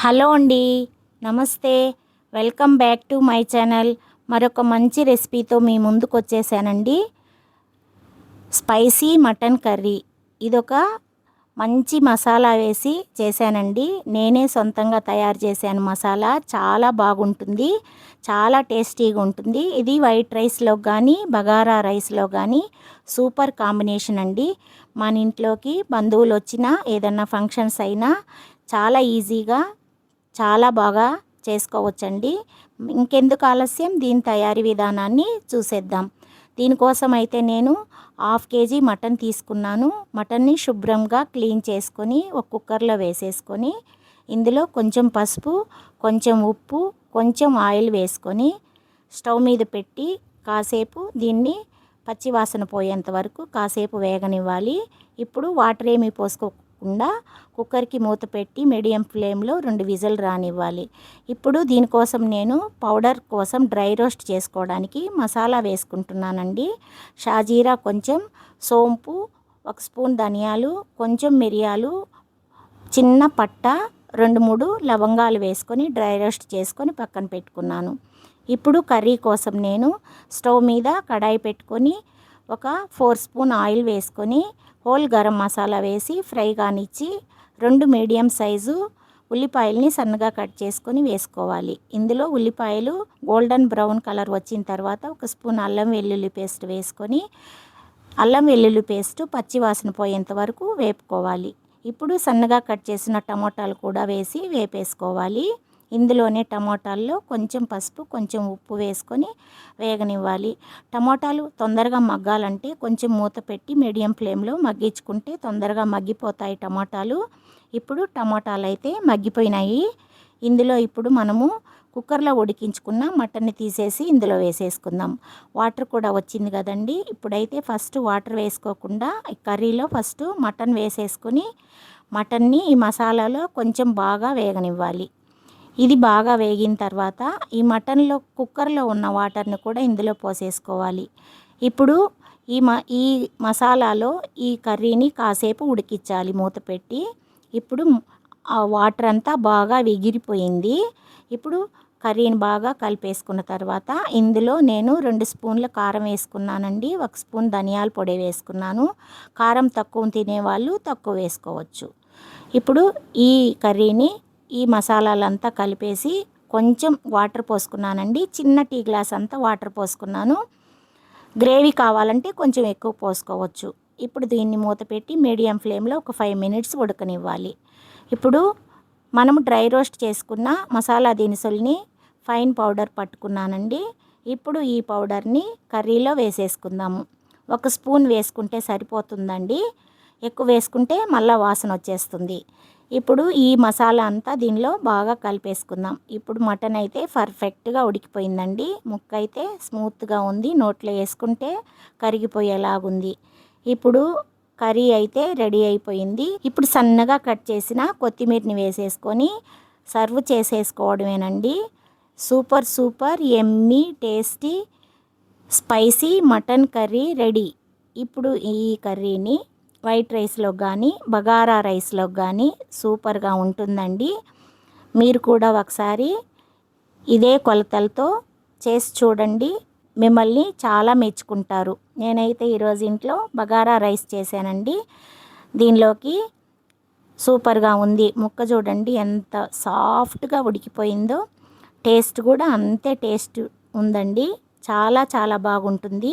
Hello అండి నమస్తే. Welcome back to my channel. మరొక మంచి రెసిపీతో మీ ముందుకు వచ్చేసానండి. Spicy mutton curry. ఇదొక మంచి మసాలా వేసి చేశానండి. నేనే సొంతంగా తయారు చేశాను మసాలా. చాలా బాగుంటుంది. చాలా టేస్టీగా ఉంటుంది. ఇది వైట్ రైస్లో కానీ బగారా రైస్లో కానీ సూపర్ కాంబినేషన్ అండి. మన ఇంట్లోకి బంధువులు వచ్చినా ఏదన్నా ఫంక్షన్స్ అయినా చాలా ఈజీగా చాలా బాగా చేసుకోవచ్చండి. ఇంకెందుకు ఆలస్యం? దీని తయారీ విధానాన్ని చూసేద్దాం. దీనికోసం అయితే నేను హాఫ్ కేజీ మటన్ తీసుకున్నాను. మటన్ని శుభ్రంగా క్లీన్ చేసుకొని ఒక కుక్కర్లో వేసేసుకొని ఇందులో కొంచెం పసుపు కొంచెం ఉప్పు కొంచెం ఆయిల్ వేసుకొని స్టవ్ మీద పెట్టి కాసేపు దీన్ని పచ్చివాసన పోయేంత వరకు కాసేపు వేగనివ్వాలి. ఇప్పుడు వాటర్ ఏమీ కాకుండా కుక్కర్కి మూత పెట్టి మీడియం ఫ్లేమ్లో రెండు విజిల్ రానివ్వాలి. ఇప్పుడు దీనికోసం నేను పౌడర్ కోసం డ్రై రోస్ట్ చేసుకోవడానికి మసాలా వేసుకుంటున్నానండి. షాజీరా కొంచెం సోంపు ఒక స్పూన్ ధనియాలు కొంచెం మిరియాలు చిన్న పట్ట రెండు మూడు లవంగాలు వేసుకొని డ్రై రోస్ట్ చేసుకొని పక్కన పెట్టుకున్నాను. ఇప్పుడు కర్రీ కోసం నేను స్టవ్ మీద కడాయి పెట్టుకొని ఒక ఫోర్ స్పూన్ ఆయిల్ వేసుకొని హోల్ గరం మసాలా వేసి ఫ్రై కానిచ్చి రెండు మీడియం సైజు ఉల్లిపాయల్ని సన్నగా కట్ చేసుకొని వేసుకోవాలి. ఇందులో ఉల్లిపాయలు గోల్డెన్ బ్రౌన్ కలర్ వచ్చిన తర్వాత ఒక స్పూన్ అల్లం వెల్లుల్లి పేస్ట్ వేసుకొని అల్లం వెల్లుల్లి పేస్ట్ పచ్చి వాసన పోయేంత వరకు వేపుకోవాలి. ఇప్పుడు సన్నగా కట్ చేసిన టమోటాలు కూడా వేసి వేపేసుకోవాలి. ఇందులోనే టమోటాల్లో కొంచెం పసుపు కొంచెం ఉప్పు వేసుకొని వేగనివ్వాలి. టమోటాలు తొందరగా మగ్గాలంటే కొంచెం మూత పెట్టి మీడియం ఫ్లేమ్లో మగ్గించుకుంటే తొందరగా మగ్గిపోతాయి టమోటాలు. ఇప్పుడు టమోటాలు అయితే మగ్గిపోయినాయి. ఇందులో ఇప్పుడు మనము కుక్కర్లో ఉడికించుకున్న మటన్ని తీసేసి ఇందులో వేసేసుకుందాం. వాటర్ కూడా వచ్చింది కదండి. ఇప్పుడైతే ఫస్ట్ వాటర్ వేసుకోకుండా ఈ కర్రీలో ఫస్ట్ మటన్ వేసేసుకొని మటన్ని ఈ మసాలాలో కొంచెం బాగా వేగనివ్వాలి. ఇది బాగా వేగిన తర్వాత ఈ మటన్లో కుక్కర్లో ఉన్న వాటర్ని కూడా ఇందులో పోసేసుకోవాలి. ఇప్పుడు ఈ మ ఈ మసాలాలో ఈ కర్రీని కాసేపు ఉడికించాలి మూత పెట్టి. ఇప్పుడు ఆ వాటర్ అంతా బాగా ఎగిరిపోయింది ఇప్పుడు కర్రీని బాగా కలిపేసుకున్న తర్వాత ఇందులో నేను రెండు స్పూన్ల కారం వేసుకున్నానండి ఒక స్పూన్ ధనియాల పొడి వేసుకున్నాను. కారం తక్కువ తినేవాళ్ళు తక్కువ వేసుకోవచ్చు. ఇప్పుడు ఈ కర్రీని ఈ మసాలాలంతా కలిపేసి కొంచెం వాటర్ పోసుకున్నానండి. చిన్న టీ గ్లాస్ అంతా వాటర్ పోసుకున్నాను. గ్రేవీ కావాలంటే కొంచెం ఎక్కువ పోసుకోవచ్చు. ఇప్పుడు దీన్ని మూత పెట్టి మీడియం ఫ్లేమ్లో ఒక ఫైవ్ మినిట్స్ ఉడకనివ్వాలి. ఇప్పుడు మనం డ్రై రోస్ట్ చేసుకున్న మసాలా దినుసుల్ని ఫైన్ పౌడర్ పట్టుకున్నానండి. ఇప్పుడు ఈ పౌడర్ని కర్రీలో వేసేసుకుందాము. ఒక స్పూన్ వేసుకుంటే సరిపోతుందండి. ఎక్కువ వేసుకుంటే మళ్ళీ వాసన వచ్చేస్తుంది. ఇప్పుడు ఈ మసాలా అంతా దీనిలో బాగా కలిపేసుకుందాం. ఇప్పుడు మటన్ అయితే పర్ఫెక్ట్గా ఉడికిపోయిందండి. ముక్క అయితే స్మూత్గా ఉంది. నోట్లో వేసుకుంటే కరిగిపోయేలాగుంది. ఇప్పుడు కర్రీ అయితే రెడీ అయిపోయింది. ఇప్పుడు సన్నగా కట్ చేసిన కొత్తిమీరని వేసేసుకొని సర్వ్ చేసేసుకోవడమేనండి. సూపర్ సూపర్ ఎమ్మి tasty spicy mutton curry ready. ఇప్పుడు ఈ కర్రీని వైట్ రైస్లో కానీ బగారా రైస్లో కానీ సూపర్గా ఉంటుందండి. మీరు కూడా ఒకసారి ఇదే కొలతలతో చేసి చూడండి. మిమ్మల్ని చాలా మెచ్చుకుంటారు. నేనైతే ఈరోజు ఇంట్లో బగారా రైస్ చేశానండి. దీనిలోకి సూపర్గా ఉంది. ముక్క చూడండి ఎంత సాఫ్ట్గా ఉడికిపోయిందో. టేస్ట్ కూడా అంతే టేస్ట్ ఉందండి. చాలా చాలా బాగుంటుంది.